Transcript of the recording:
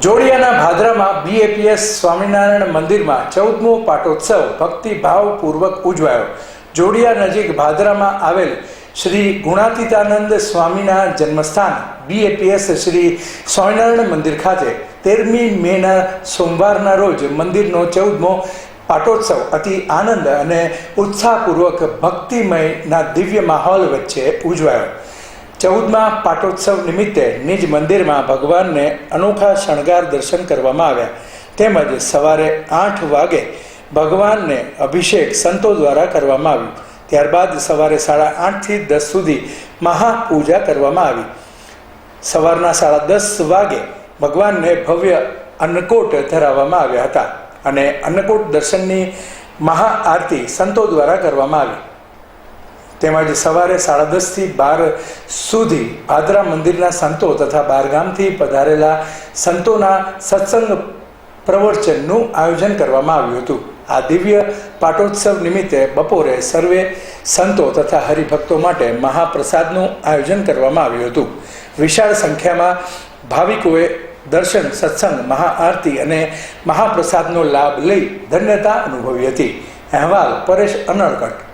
જોડિયાના ભાદરામાં BAPS Swaminarayan મંદિરમાં ચૌદમો પાટોત્સવ ભક્તિભાવપૂર્વક ઉજવાયો. જોડિયા નજીક ભાદરામાં આવેલ શ્રી ગુણાતીતાનંદ સ્વામીના જન્મસ્થાન બીએપીએસ શ્રી સ્વામિનારાયણ મંદિર ખાતે તેરમી મેના સોમવારના રોજ મંદિરનો ચૌદમો પાટોત્સવ અતિ આનંદ અને ઉત્સાહપૂર્વક ભક્તિમયના દિવ્ય માહોલ વચ્ચે ઉજવાયો. ચૌદમા પાટોત્સવ નિમિત્તે નિજ મંદિરમાં ભગવાનને અનોખા શણગાર દર્શન કરવામાં આવ્યા. તેમજ સવારે આઠ વાગે ભગવાનને અભિષેક સંતો દ્વારા કરવામાં આવ્યું. ત્યારબાદ સવારે સાડા આઠથી દસ સુધી મહાપૂજા કરવામાં આવી. સવારના સાડા દસ વાગે ભગવાનને ભવ્ય અન્નકોટ ધરાવવામાં આવ્યા હતા અને અન્નકોટ દર્શનની મહાઆરતી સંતો દ્વારા કરવામાં આવી. તેમજ સવારે સાડા દસથી બાર સુધી ભાદરા મંદિરના સંતો તથા બારગામથી પધારેલા સંતોના સત્સંગ પ્રવચનનું આયોજન કરવામાં આવ્યું હતું. આ દિવ્ય પાટોત્સવ નિમિત્તે બપોરે સર્વે સંતો તથા હરિભક્તો માટે મહાપ્રસાદનું આયોજન કરવામાં આવ્યું હતું. વિશાળ સંખ્યામાં ભાવિકોએ દર્શન, સત્સંગ, મહાઆરતી અને મહાપ્રસાદનો લાભ લઈ ધન્યતા અનુભવી હતી. અહેવાલ પરેશ અનળકટ.